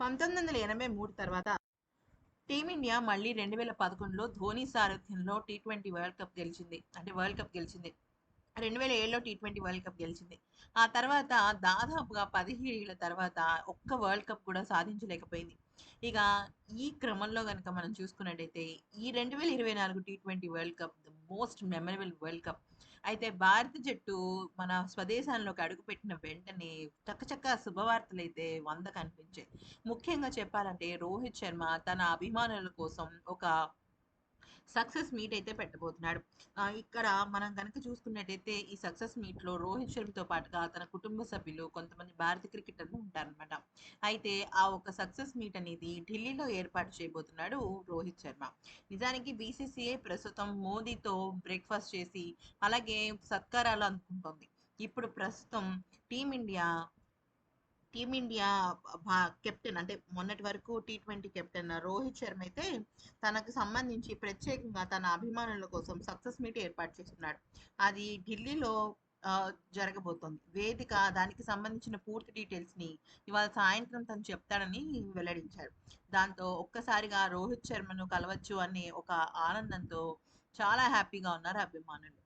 పంతొమ్మిది వందల ఎనభై మూడు తర్వాత టీమిండియా మళ్ళీ రెండు వేల పదకొండులో ధోని సారథ్యంలో టీ ట్వంటీ వరల్డ్ కప్ గెలిచింది. అంటే వరల్డ్ కప్ గెలిచింది. రెండు వేల ఏడులో టీ ట్వంటీ వరల్డ్ కప్ గెలిచింది. ఆ తర్వాత దాదాపుగా పదిహేడు ఏళ్ళ తర్వాత ఒక్క వరల్డ్ కప్ కూడా సాధించలేకపోయింది. ఇక ఈ క్రమంలో కనుక మనం చూసుకున్నట్టయితే ఈ రెండు వేల ఇరవై నాలుగు T twenty world cup the most memorable world cup అయితే భారత జట్టు మన స్వదేశాల్లోకి అడుగుపెట్టిన వెంటనే చక్కచక్క శుభవార్తలు అయితే వంద కనిపించాయి. ముఖ్యంగా చెప్పాలంటే రోహిత్ శర్మ తన అభిమానుల కోసం ఒక సక్సెస్ మీట్ అయితే పెట్టబోతున్నాడు. ఇక్కడ మనం కనుక చూసుకున్నట్టయితే ఈ సక్సెస్ మీట్లో రోహిత్ శర్మతో పాటుగా తన కుటుంబ సభ్యులు కొంతమంది భారత క్రికెటర్లు ఉంటారనమాట అయితే ఆ ఒక సక్సెస్ మీట్ అనేది ఢిల్లీలో ఏర్పాటు చేయబోతున్నాడు రోహిత్ శర్మ. నిజానికి బీసీసీఐ ప్రస్తుతం మోదీతో బ్రేక్ఫాస్ట్ చేసి అలాగే సత్కారాలు అందుకుంటుంది. ఇప్పుడు ప్రస్తుతం టీమిండియా టీమిండియా కెప్టెన్ అంటే మొన్నటి వరకు T twenty captain Rohit Sharma అయితే తనకు సంబంధించి ప్రత్యేకంగా తన అభిమానుల కోసం సక్సెస్ మీట్ ఏర్పాటు చేస్తున్నాడు. అది ఢిల్లీలో జరగబోతోంది. వేదిక దానికి సంబంధించిన పూర్తి డీటెయిల్స్ని ఇవాళ సాయంత్రం తను చెప్తాడని వెల్లడించాడు దాంతో ఒక్కసారిగా రోహిత్ శర్మను కలవచ్చు అనే ఒక ఆనందంతో చాలా హ్యాపీగా ఉన్నారు అభిమానులు.